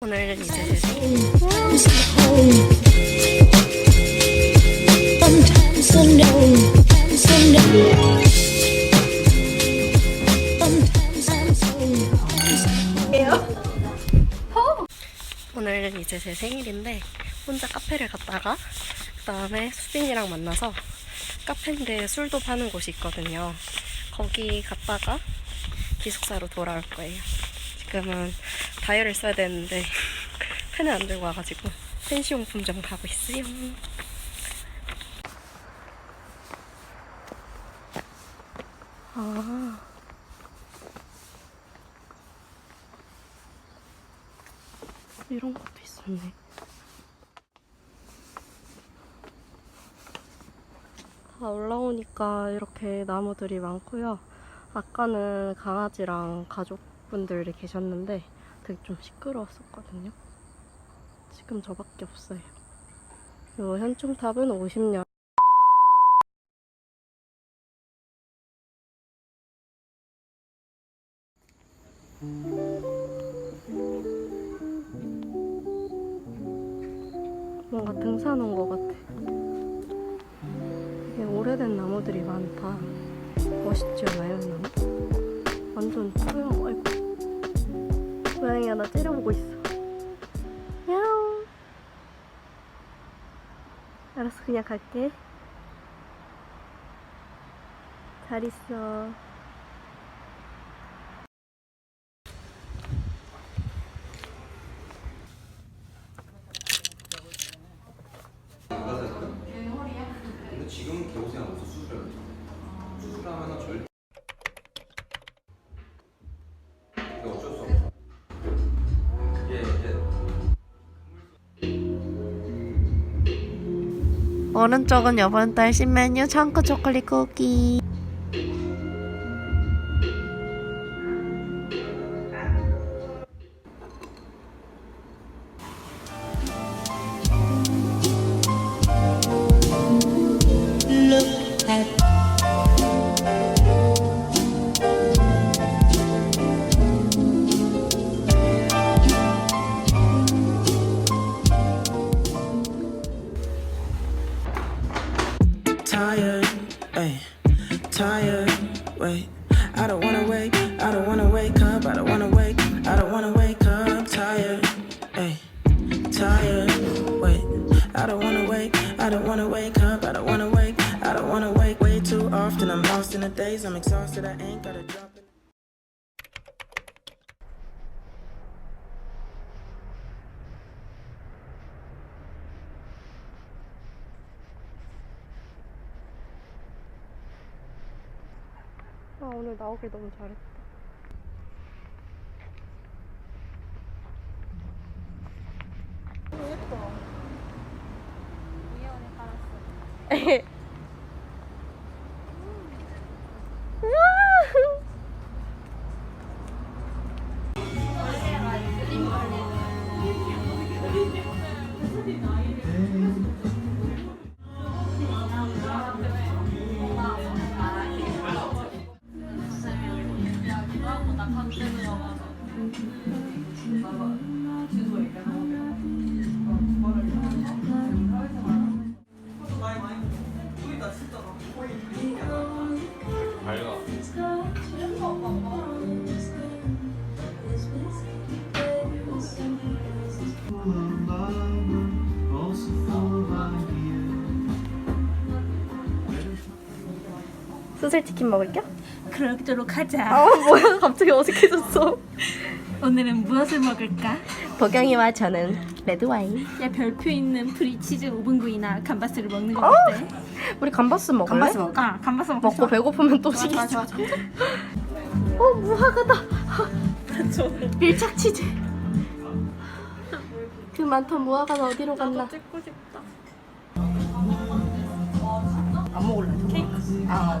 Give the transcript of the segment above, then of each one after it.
오늘 이제 오늘 이제 제 생일인데 혼자 카페를 갔다가 그 다음에 수빈이랑 만나서 카페인데 술도 파는 곳이 있거든요. 거기 갔다가 기숙사로 돌아올 거예요. 지금은 다이어를 써야 되는데 펜을 안 들고 와가지고 펜시용품점 가고 있어요. 아. 이런 것도 있었네. 다 올라오니까 이렇게 나무들이 많고요. 아까는 강아지랑 가족분들이 계셨는데 되게 좀 시끄러웠었거든요. 지금 저밖에 없어요. 요 현충탑은 50년. 뭔가 등산 온 것 같아. 오래된 나무들이 많다. 멋있지 않아요, 이 나무? 완전 소형, 아이고. 고양이가 나 째려보고 있어. 야옹. 알았어, 그냥 갈게. 잘 있어. 근데 지금 개고생 하면서 수술을 하죠. 수술하면은 절. 이 오른쪽은 이번 달 신메뉴 청크 초콜릿 쿠키. Wait. I don't wanna wake, I don't wanna wake up, I don't wanna wake, I don't wanna wake up, tired, ay, tired, wait. I don't wanna wake, I don't wanna wake up, I don't wanna wake, I don't wanna wake way too often. I'm lost in the days, I'm exhausted, I ain't gotta. 오늘 나오길 너무 잘했다. 예뻐. 밝아. 수술 치킨 먹을게요? 그러도록 하자. 아, 뭐야. 갑자기 어색해졌어. 오늘은 무엇을 먹을까? 보경이와 저는 레드 와인. 야 별표 있는 프리치즈 오븐구이나 감바스를 먹는 거 어때? 우리 감바스 먹을래? 감바스 먹을까? 아, 감바스 먹고 먹고 배고프면 또 좋아 시키자. 좋아 좋아 좋아. 어, 무화과다. 밀착 치즈. 그 많던 무화과는 어디로 갔나? 찍고 싶다. 아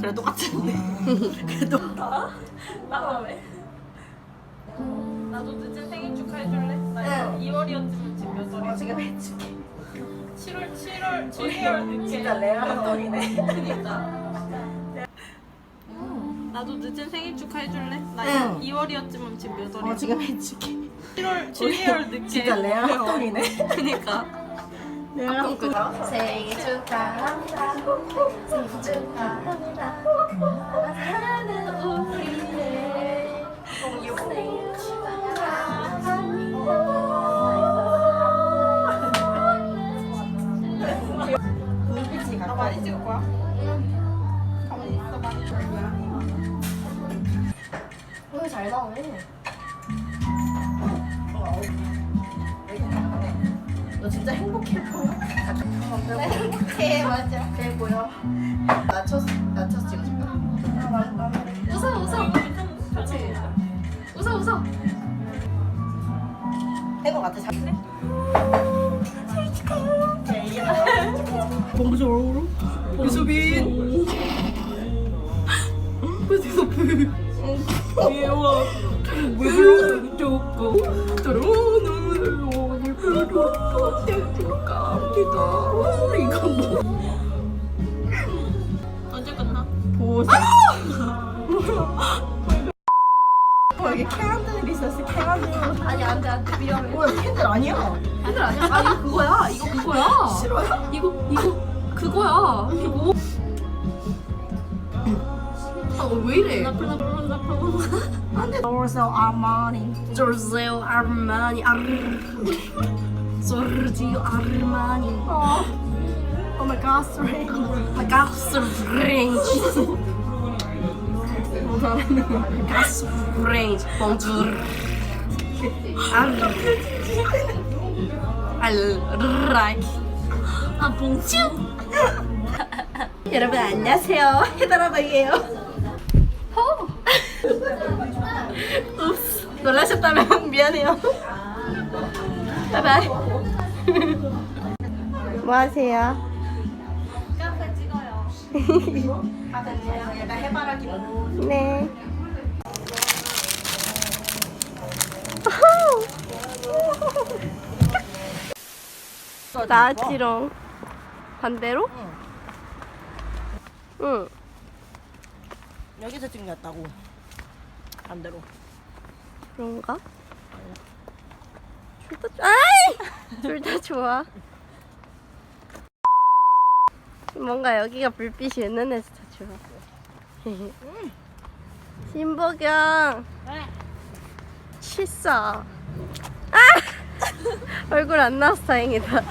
그래 똑같은데 그래도 나도 늦은 생일 축하해줄래? 나 응. 2월이었지만 지금 몇 월이야? 지금 해줄게. 7월 7월 7개월 늦게 진짜 레어한 덕이네. 그니까 나도 늦은 생일 축하해줄래? 나 응. 2월이었지만 지금 몇 월이야? 어 지금 해줄게 7월 7개월 늦게 진짜 레알 합동이네 그니까 레알 생일 축하합니다. 생일 축하합니다. 사랑하는 우리의 생일 눈빛이 나 많이 찍을 거야? 가만히 있어 많이 찍을 거야 오늘 잘 나오네. 너 진짜 행복해 보여 나 행복해 맞아. 그래 보여. 낮춰서 낮춰서 찍고 싶다. 웃어 웃어. 그렇지. 웃어 웃어. 해거 같아 잘 봉조로 유수빈 유수빈 예와 왜 불러 좋고 불러 갑니다 이거 뭐 언제 끝나? 보세 어 여기 캔들 있었어 캔들 아니 안돼 안돼 위험해. 뭐야 캔들 아니야 캔들 아니야? 아 이거 그거야. 이거 그거야. 싫어요? 이거 이거 그거야. 이거. 아왜 이래? 안돼 아마니 조르세오 아르마니 아르. 조르지오 아르마니. 오 마이 갓 스트레이 가스 프렌치. 가스 프렌치. 봉주르. 아르. 알라이키. 아 봉주. 여러분 안녕하세요. 해달아봐이에요. 옵스. 놀라셨다면 미안해요. 바이바이. 뭐 하세요? 카페 찍어요 약간 해바라기 네. 나지롱 반대로? 응. 여기서 찍렸다고 반대로 그런가? 둘다 아이! 둘 다 좋아. 뭔가 여기가 불빛이 은은해서 더 좋아. 신보경. 씻어. 아! 얼굴 안 나와서 다행이다.